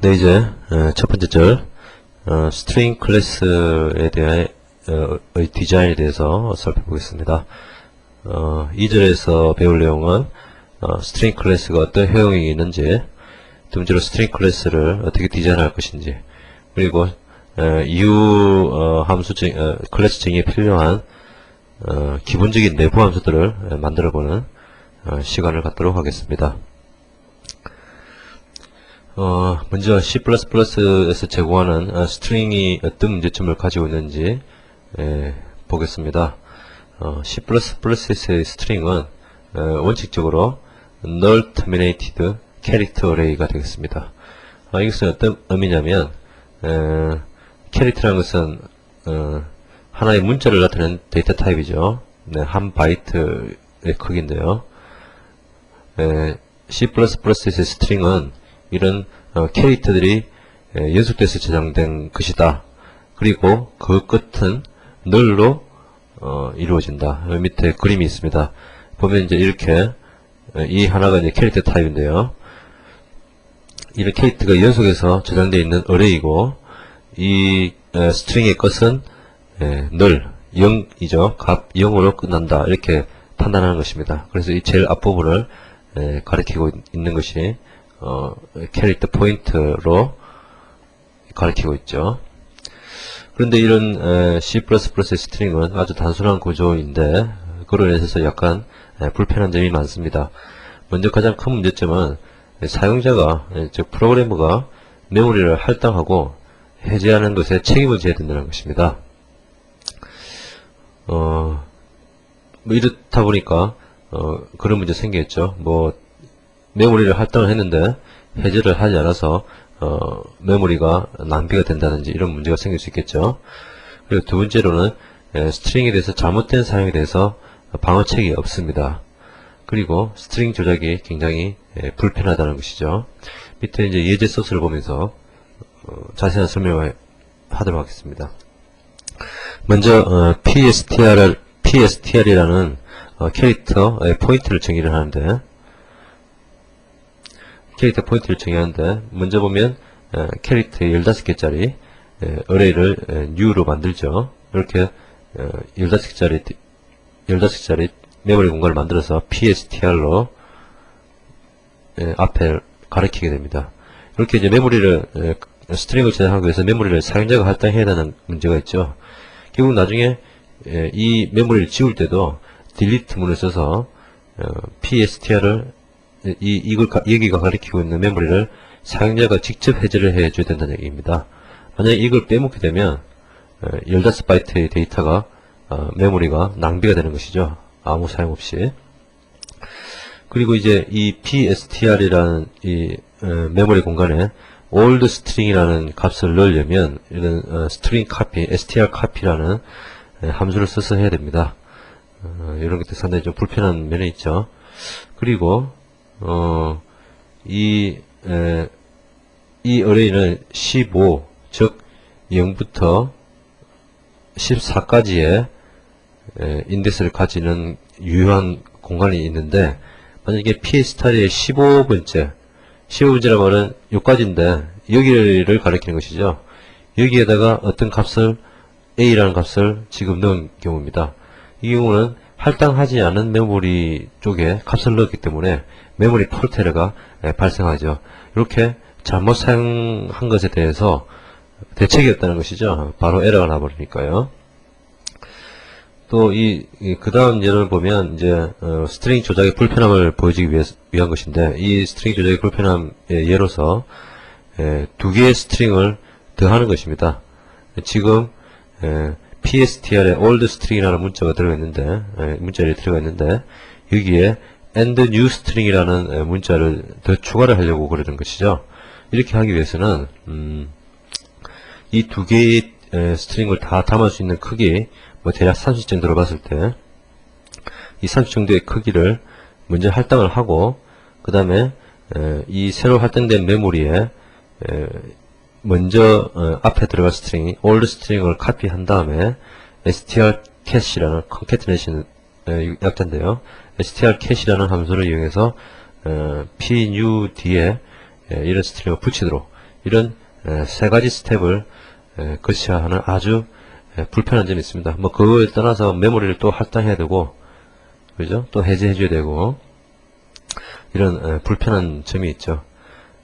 네, 이제 어, 첫 번째 절 어, 스트링 클래스에 대한 어, 의 디자인에 대해서 살펴보겠습니다. 어, 2절에서 배울 내용은 어, 스트링 클래스가 어떤 효용이 있는지 두 번째로 스트링 클래스를 어떻게 디자인할 것인지 그리고 어, 이후 어, 함수 정, 어, 클래스 정의에 필요한 어, 기본적인 내부 함수들을 어, 만들어보는 어, 시간을 갖도록 하겠습니다. 어, 먼저 C++에서 제공하는 어, 스트링이 어떤 문제점을 가지고 있는지 에, 보겠습니다. 어, C++에서의 스트링은 어, 원칙적으로 null terminated character array가 되겠습니다. 어, 이것은 어떤 의미냐면 에, 캐릭터라는 것은 어, 하나의 문자를 나타내는 데이터 타입이죠. 네, 한 바이트의 크기인데요. 에, C++에서의 스트링은 이런 어, 캐릭터들이 에, 연속돼서 저장된 것이다. 그리고 그 끝은 널로 어, 이루어진다. 여기 밑에 그림이 있습니다. 보면 이제 이렇게 에, 이 하나가 이제 캐릭터 타입인데요. 이런 캐릭터가 연속해서 저장되어 있는 어레이고 이 에, 스트링의 것은 에, 널 0이죠. 값 0으로 끝난다. 이렇게 판단하는 것입니다. 그래서 이 제일 앞부분을 에, 가리키고 있- 있는 것이 어, 캐릭터 포인트로 가리키고 있죠. 그런데 이런 에, C++의 스트링은 아주 단순한 구조인데 그로 인해서 약간 에, 불편한 점이 많습니다. 먼저 가장 큰 문제점은 에, 사용자가 에, 즉 프로그래머가 메모리를 할당하고 해제하는 것에 책임을 져야 된다는 것입니다. 어, 뭐 이렇다 보니까 어, 그런 문제 생기겠죠. 뭐 메모리를 할당을 했는데 해제를 하지 않아서 어, 메모리가 낭비가 된다든지 이런 문제가 생길 수 있겠죠. 그리고 두 번째로는 에, 스트링에 대해서 잘못된 사용에 대해서 방어책이 없습니다. 그리고 스트링 조작이 굉장히 에, 불편하다는 것이죠. 밑에 이제 예제 소스를 보면서 어, 자세한 설명을 하도록 하겠습니다. 먼저 어, PSTR, PSTR이라는 어, 캐릭터의 포인트를 정의를 하는데 캐릭터 포인트를 정의하는데 먼저 보면 에, 캐릭터 15개짜리 어레이를 에, new로 만들죠. 이렇게 에, 15개짜리 15개짜리 메모리 공간을 만들어서 PSTR로 앞에 가리키게 됩니다. 이렇게 이제 메모리를 에, 스트링을 저장하기 위해서 메모리를 사용자가 할당해야 하는 문제가 있죠. 결국 나중에 에, 이 메모리를 지울 때도 delete 문을 써서 어, PSTR을 이 이걸 가- 여기가 가리키고 있는 메모리를 사용자가 직접 해제를 해줘야 된다는 얘기입니다. 만약에 이걸 빼먹게 되면 어, 15바이트의 데이터가 어, 메모리가 낭비가 되는 것이죠. 아무 사용 없이. 그리고 이제 이 PSTR이라는 이 어, 메모리 공간에 old string이라는 값을 넣으려면 이런 어, string copy, str copy라는 에, 함수를 써서 해야 됩니다. 어, 이런 것들 상당히 좀 불편한 면이 있죠. 그리고 어, 이, 에, 이 어레이는 15, 즉 0부터 14까지의 인덱스를 가지는 유효한 공간이 있는데 만약에 PS타리의 15번째 15번째라는 말은 여기까지인데 여기를 가리키는 것이죠. 여기에다가 어떤 값을 A라는 값을 지금 넣은 경우입니다. 이 경우는 할당하지 않은 메모리 쪽에 값을 넣었기 때문에 메모리 폴테러가 에, 발생하죠. 이렇게 잘못 사용한 것에 대해서 대책이 없다는 것이죠. 바로 에러가 나버리니까요. 또 이 그 다음 예를 보면 이제 어, 스트링 조작의 불편함을 보여주기 위해, 위한 것인데 이 스트링 조작의 불편함 의 예로서 에, 두 개의 스트링을 더하는 것입니다. 지금 에, PSTR에 old string이라는 문자가 들어가 있는데 에, 문자를 들어가 있는데 여기에 and new string이라는 에, 문자를 더 추가를 하려고 그러는 것이죠. 이렇게 하기 위해서는 음, 이 두 개의 에, 스트링을 다 담을 수 있는 크기, 뭐 대략 30 정도로 봤을 때, 이 30 정도의 크기를 먼저 할당을 하고, 그 다음에 이 새로 할당된 메모리에 에, 먼저 어, 앞에 들어갈 스트링이 old 스트링을 카피한 다음에 str concatenation 에, 약자인데요. str cat이라는 함수를 이용해서 어, p new 뒤에 에, 이런 스트링을 붙이도록 이런 에, 세 가지 스텝을 에, 거쳐야 하는 아주 에, 불편한 점이 있습니다. 뭐 그거에 떠나서 메모리를 또 할당해야 되고 그죠? 또 해제해 줘야 되고 이런 에, 불편한 점이 있죠.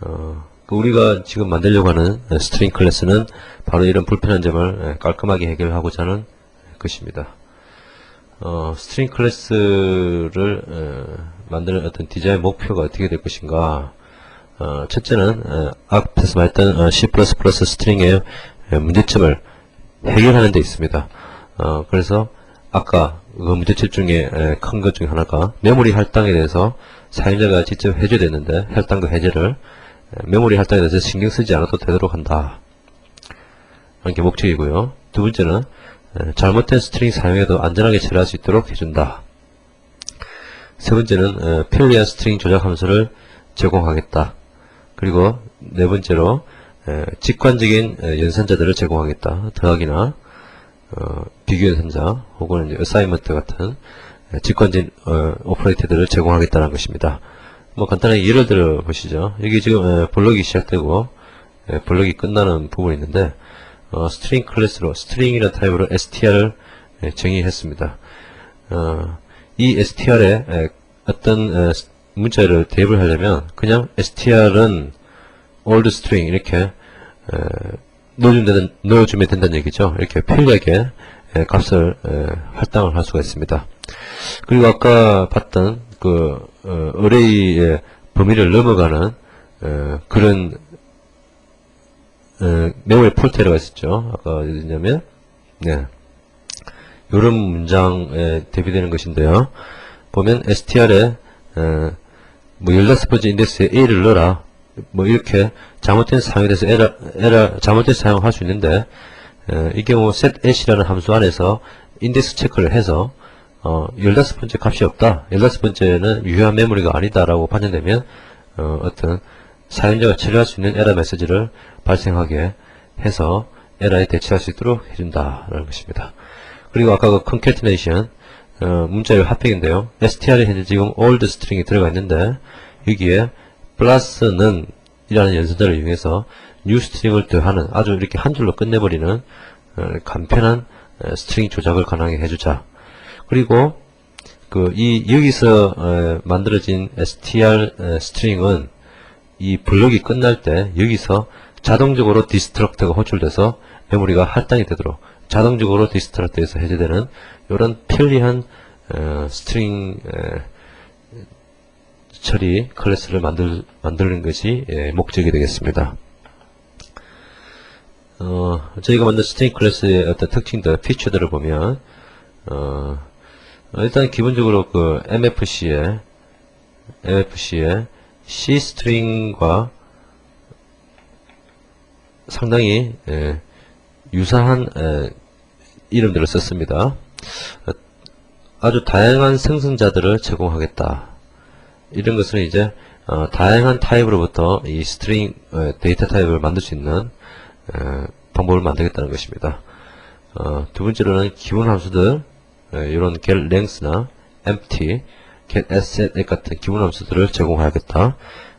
어, 그 우리가 지금 만들려고 하는 에, 스트링 클래스는 바로 이런 불편한 점을 에, 깔끔하게 해결하고자 하는 것입니다. 어, 스트링 클래스를 에, 만드는 어떤 디자인 목표가 어떻게 될 것인가 어, 첫째는 에, 앞에서 말했던 어, C++ 스트링의 에, 문제점을 해결하는 데 있습니다. 어, 그래서 아까 그 문제점 중에 큰 것 중에 하나가 메모리 할당에 대해서 사용자가 직접 해줘야 되는데 할당과 해제를 에, 메모리 할당에 대해서 신경 쓰지 않아도 되도록 한다. 하는 게 목적이고요. 두 번째는 에, 잘못된 스트링 사용에도 안전하게 처리할 수 있도록 해준다. 세 번째는 에, 편리한 스트링 조작 함수를 제공하겠다. 그리고 네 번째로 에, 직관적인 에, 연산자들을 제공하겠다. 더하기나 어, 비교 연산자 혹은 어사이먼트 같은 에, 직관적인 어, 오퍼레이터들을 제공하겠다는 것입니다. 뭐 간단하게 예를 들어 보시죠. 여기 지금 에, 블럭이 시작되고 에, 블럭이 끝나는 부분이 있는데 어, 스트링 클래스로 스트링이라는 타입으로 str을 에, 정의했습니다. 어, 이 str에 에, 어떤 에, 스- 문자를 대입을 하려면 그냥 str은 old string 이렇게 에, 넣어주면, 넣어주면 된다는 얘기죠. 이렇게 편리하게 에, 값을 에, 할당을 할 수가 있습니다. 그리고 아까 봤던 그 어, 어레이의 범위를 넘어가는 에, 그런 에, 메모리 폴테러가 있었죠. 아까 어디냐면 네. 이런 문장에 대비되는 것인데요. 보면 str에 에, 뭐 16번째 인덱스에 a를 넣어라. 뭐 이렇게 잘못된 사용에 대해서 에러, 에러 잘못된 사용을 할수 있는데 에, 이 경우 set at이라는 함수 안에서 인덱스 체크를 해서 어, 15번째 값이 없다. 16번째는 유효한 메모리가 아니다라고 판정되면 어, 어떤 사용자가 처리할 수 있는 에러 메시지를 발생하게 해서 에러에 대처할 수 있도록 해준다라는 것입니다. 그리고 아까 그 concatenation 어, 문자열 합격인데요. str이 현재 지금 old string이 들어가 있는데 여기에 플러스는 이라는 연산자를 이용해서 new string을 더하는 아주 이렇게 한 줄로 끝내버리는 어, 간편한 어, 스트링 조작을 가능하게 해주자. 그리고 그 이 여기서 어, 만들어진 str 어, 스트링은 이 블럭이 끝날 때 여기서 자동적으로 디스트럭트가 호출돼서 메모리가 할당이 되도록 자동적으로 디스트럭트에서 해제되는 이런 편리한 어, 스트링 에, 처리 클래스를 만들, 만드는 것이 예, 목적이 되겠습니다. 어, 저희가 만든 스트링 클래스의 어떤 특징들, 피처들을 보면 어, 어, 일단 기본적으로 그 MFC에 MFC에 C 스트링과 상당히 예, 유사한 에, 이름들을 썼습니다. 어, 아주 다양한 생성자들을 제공하겠다. 이런 것은 이제 어, 다양한 타입으로부터 이 스트링 어, 데이터 타입을 만들 수 있는 어, 방법을 만들겠다는 것입니다. 어, 두 번째로는 기본 함수들 어, 이런 get length나 empty, get asset 같은 기본 함수들을 제공하겠다.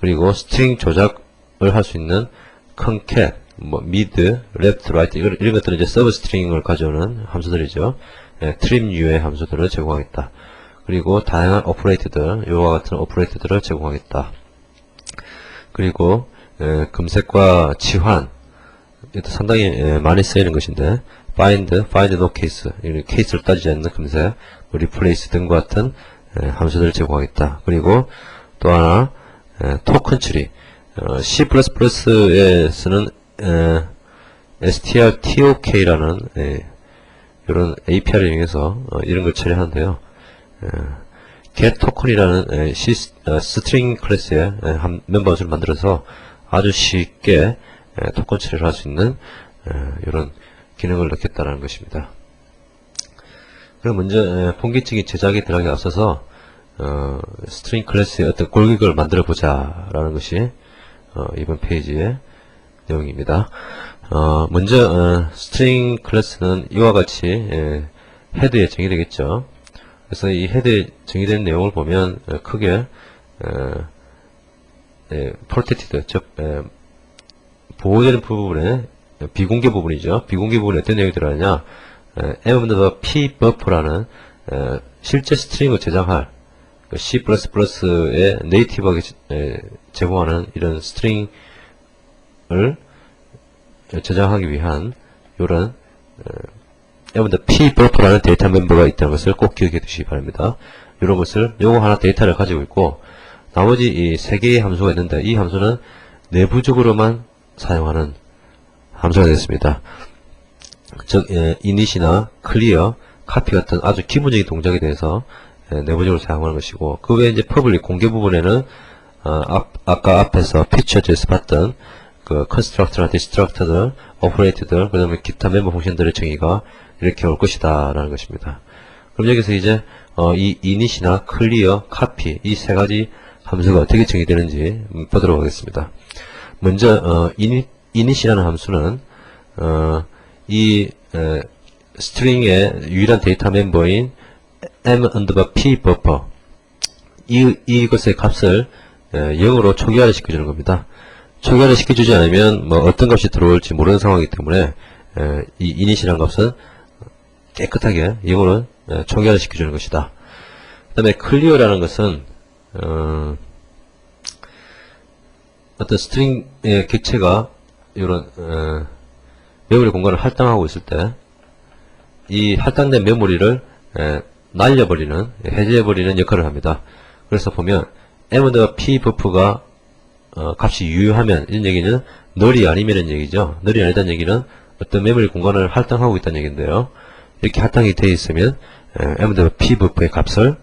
그리고 스트링 조작을 할 수 있는 concat, 뭐 mid, left, right 이런, 이런 것들은 이제 서브 스트링을 가져오는 함수들이죠. 예, trim u의 함수들을 제공하겠다. 그리고 다양한 오퍼레이터들, 이와 같은 오퍼레이터들을 제공하겠다. 그리고 에, 검색과 치환, 이것도 상당히 에, 많이 쓰이는 것인데 find, find no case, 이 케이스를 따지지 않는 검색, 뭐 replace 등과 같은 에, 함수들을 제공하겠다. 그리고 또 하나 에, 토큰 처리, 어, C++에 쓰는 에, strtok라는 에, 이런 API를 이용해서 어, 이런 걸 처리하는데요. 에, get C, 어, 스트링 클래스의 멤버를 만들어서 아주 쉽게 에, 토큰 처리를 할 수 있는 에, 이런 기능을 넣겠다는 것입니다. 그럼 먼저 에, 본기적인 제작에 들어가기 앞서서 어, 스트링 클래스의 어떤 골격을 만들어 보자 라는 것이 어, 이번 페이지의 내용입니다. 어, 먼저 어, 스트링 클래스는 이와 같이 예, 헤드에 정의되겠죠. 그래서 이 헤드에 정의된 내용을 보면 어, 크게 어, 예, protected, 즉 예, 보호되는 부분에 비공개 부분이죠. 비공개 부분에 어떤 내용이 들어가냐? M p 버퍼라는 에, 실제 스트링을 저장할 그 C++의 네이티브하게 제공하는 이런 스트링을 저장하기 위한 이런 여러분들 p 버퍼라는 데이터 멤버가 있다는 것을 꼭 기억해 두시기 바랍니다. 이런 것을 요거 하나 데이터를 가지고 있고 나머지 이 세 개의 함수가 있는데 이 함수는 내부적으로만 사용하는 함수가 되겠습니다. 즉 예, init이나 clear, copy 같은 아주 기본적인 동작에 대해서 예, 내부적으로 사용하는 것이고 그 외에 이제 public 공개 부분에는 어, 앞, 아까 앞에서 feature에서 봤던 그 constructor나 destructor들, operator들, 그 다음에 기타 멤버 펑션들의 정의가 이렇게 올 것이다 라는 것입니다. 그럼 여기서 이제 어, 이 init이나 clear, copy 이세 가지 함수가 어떻게 정의되는지 음, 보도록 하겠습니다. 먼저 어, init, init이라는 함수는 어, 이 에, 스트링의 유일한 데이터 멤버인 m underbar p buffer 이, 이것의 값을 에, 0으로 초기화를 시켜주는 겁니다. 초기화를 시켜주지 않으면 뭐 어떤 값이 들어올지 모르는 상황이기 때문에 에, 이 init이라는 값은 깨끗하게 0으로 에, 초기화를 시켜주는 것이다. 그 다음에 clear라는 것은 어, 어떤 스트링의 객체가 이런 어, 메모리 공간을 할당하고 있을 때 이 할당된 메모리를 에, 날려버리는 해제해버리는 역할을 합니다. 그래서 보면 m p 버프가 어, 값이 유효하면 이런 얘기는 널이 아니면은 얘기죠. 널이 아니다는 얘기는 어떤 메모리 공간을 할당하고 있다는 얘기인데요. 이렇게 할당이 되어 있으면 에, m p 버프의 값을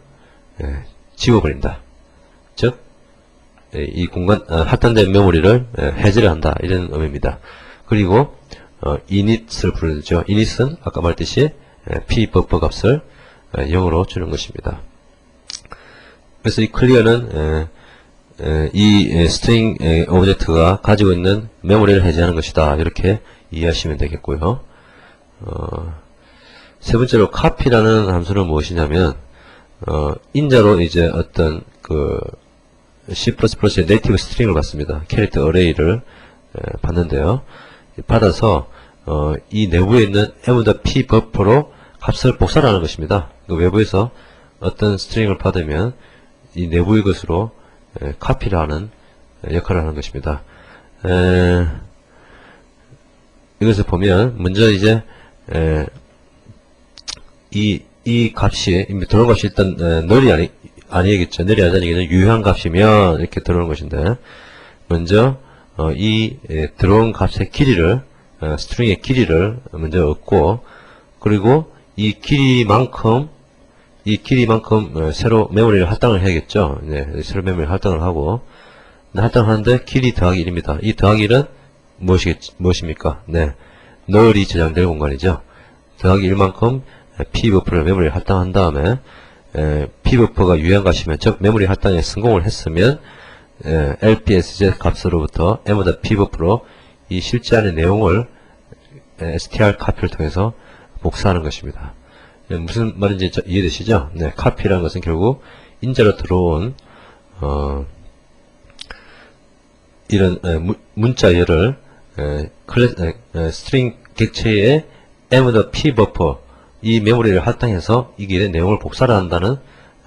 에, 지워버린다. 즉 에, 이 공간 어, 할당된 메모리를 에, 해제를 한다 이런 의미입니다. 그리고 어, init을 부르죠. init은 아까 말했듯이 에, p 버퍼 값을 에, 0으로 주는 것입니다. 그래서 이 에, 에, 이 에, 스트링 에, 오브젝트가 가지고 있는 메모리를 해제하는 것이다. 이렇게 이해하시면 되겠고요. 어, 세 번째로 copy라는 함수는 무엇이냐면 어, 인자로 이제 어떤 그 C++의 네이티브 스트링을 받습니다. 캐릭터 어레이를 에, 받는데요. 받아서 어, 이 내부에 있는 m.p 버퍼로 값을 복사하는 것입니다. 그 외부에서 어떤 스트링을 받으면 이 내부의 것으로 에, 카피를 하는 에, 역할을 하는 것입니다. 에, 이것을 보면 먼저 이제 에, 이, 이 값이, 들어온 값이 일단, 에, 널이 아니, 아니겠죠. 널이 얘기는 유효한 값이면 이렇게 들어오는 것인데, 먼저, 어, 이, 에, 들어온 값의 길이를, 어, 스트링의 길이를 먼저 얻고, 그리고 이 길이만큼, 이 길이만큼 어, 새로 메모리를 할당을 해야겠죠. 네, 새로 메모리 할당을 하고, 네, 할당하는데 길이 더하기 1입니다. 이 더하기 1은 무엇이겠, 무엇입니까? 네, 널이 저장될 공간이죠. 더하기 1만큼 P 버퍼를 메모리에 할당한 다음에 에, P 버퍼가 유효한 값이면 즉 메모리 할당에 성공을 했으면 에, LPSZ 값으로부터 M P 버퍼로 이 실제 안의 내용을 에, str 카피를 통해서 복사하는 것입니다. 예, 무슨 말인지 저- 이해되시죠? 네, 카피라는 것은 결국 인자로 들어온 어, 이런 에, 문- 문자열을 에, 클래, 에, 에, 스트링 객체의 m p 버퍼 이 메모리를 할당해서 이 길의 내용을 복사를 한다는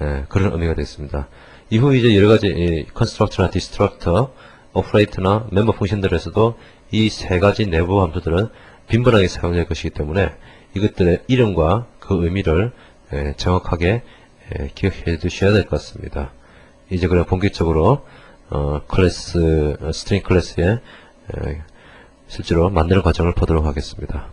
에, 그런 의미가 되겠습니다. 이후 이제 여러 가지 이 constructor나 destructor, operator나 멤버 펑션들에서도 이 세 가지 내부 함수들은 빈번하게 사용될 것이기 때문에 이것들의 이름과 그 의미를 에, 정확하게 에, 기억해 두셔야 될 것 같습니다. 이제 그럼 본격적으로 어, 클래스 어, 스트링 클래스의 에, 실제로 만드는 과정을 보도록 하겠습니다.